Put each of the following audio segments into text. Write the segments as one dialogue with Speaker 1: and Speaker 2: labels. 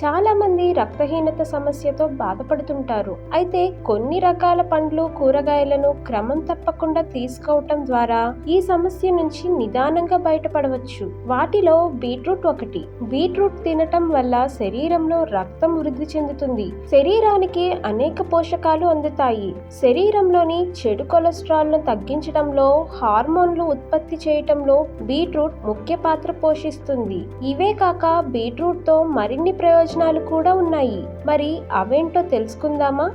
Speaker 1: చాలా మంది రక్తహీనత సమస్యతో బాధపడుతుంటారు. అయితే కొన్ని రకాల పండ్లు కూరగాయలను క్రమం తప్పకుండా తీసుకోవటం ద్వారా ఈ సమస్య నుంచి నిదానంగా బయటపడవచ్చు. వాటిలో బీట్రూట్ ఒకటి. బీట్రూట్ తినటం వల్ల శరీరంలో రక్తం వృద్ధి చెందుతుంది. శరీరానికి అనేక పోషకాలు అందుతాయి. శరీరంలోని చెడు కొలెస్ట్రాల్ను తగ్గించడంలో హార్మోన్లు ఉత్పత్తి చేయటంలో బీట్రూట్ ముఖ్య పాత్ర పోషిస్తుంది. ఇవే కాక బీట్రూట్తో మరిన్ని ప్రయోజనాలు కూడా ఉన్నాయి. మరి అవేంటో తెలుసుకుందామా?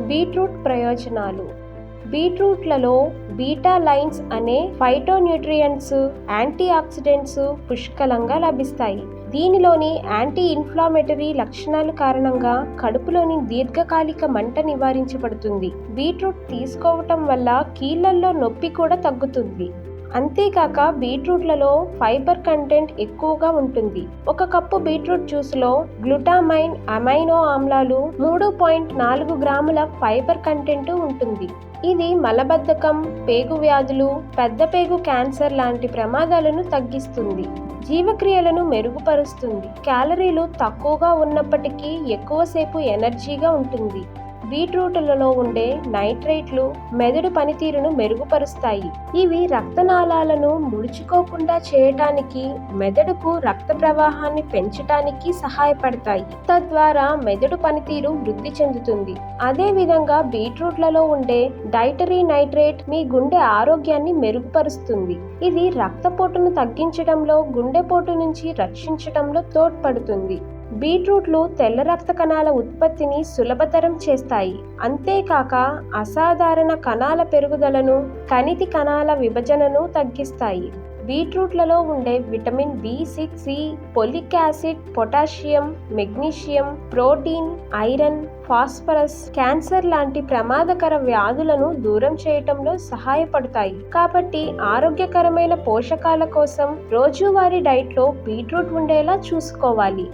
Speaker 1: బీట్రూట్ ప్రయోజనాలు. బీట్రూట్లలో బీటా లైన్స్ అనే ఫైటోన్యూట్రియంట్స్ యాంటీ ఆక్సిడెంట్స్ పుష్కలంగా లభిస్తాయి. దీనిలోని యాంటీ ఇన్ఫ్లామేటరీ లక్షణాలు కారణంగా కడుపులోని దీర్ఘకాలిక మంట నివారించబడుతుంది. బీట్రూట్ తీసుకోవటం వల్ల కీళ్ళల్లో నొప్పి కూడా తగ్గుతుంది. అంతేకాక బీట్రూట్లలో ఫైబర్ కంటెంట్ ఎక్కువగా ఉంటుంది. ఒక కప్పు బీట్రూట్ జ్యూస్లో గ్లూటామైన్ అమైనో ఆమ్లాలు మూడు పాయింట్ నాలుగు గ్రాముల ఫైబర్ కంటెంట్ ఉంటుంది. ఇది మలబద్ధకం పేగు వ్యాధులు పెద్ద పేగు క్యాన్సర్ లాంటి ప్రమాదాలను తగ్గిస్తుంది. జీవక్రియలను మెరుగుపరుస్తుంది. క్యాలరీలు తక్కువగా ఉన్నప్పటికీ ఎక్కువసేపు ఎనర్జీగా ఉంటుంది. బీట్రూట్లలో ఉండే నైట్రేట్లు మెదడు పనితీరును మెరుగుపరుస్తాయి. ఇవి రక్తనాళాలను ముడుచుకోకుండా చేయటానికి మెదడుకు రక్త ప్రవాహాన్ని పెంచటానికి సహాయపడతాయి. తద్వారా మెదడు పనితీరు వృద్ధి చెందుతుంది. అదే విధంగా బీట్రూట్లలో ఉండే డైటరీ నైట్రేట్ మీ గుండె ఆరోగ్యాన్ని మెరుగుపరుస్తుంది. ఇది రక్తపోటును తగ్గించడంలో గుండెపోటు నుంచి రక్షించడంలో తోడ్పడుతుంది. బీట్రూట్లు తెల్ల రక్త కణాల ఉత్పత్తిని సులభతరం చేస్తాయి. అంతేకాక అసాధారణ కణాల పెరుగుదలను కణితి కణాల విభజనను తగ్గిస్తాయి. బీట్రూట్లలో ఉండే vitamin B six C folic acid potassium magnesium protein iron phosphorus cancer లాంటి ప్రమాదకర వ్యాధులను దూరం చేయటంలో సహాయపడతాయి. కాబట్టి ఆరోగ్యకరమైన పోషకాల కోసం రోజువారీ డైట్లో బీట్రూట్ ఉండేలా చూసుకోవాలి.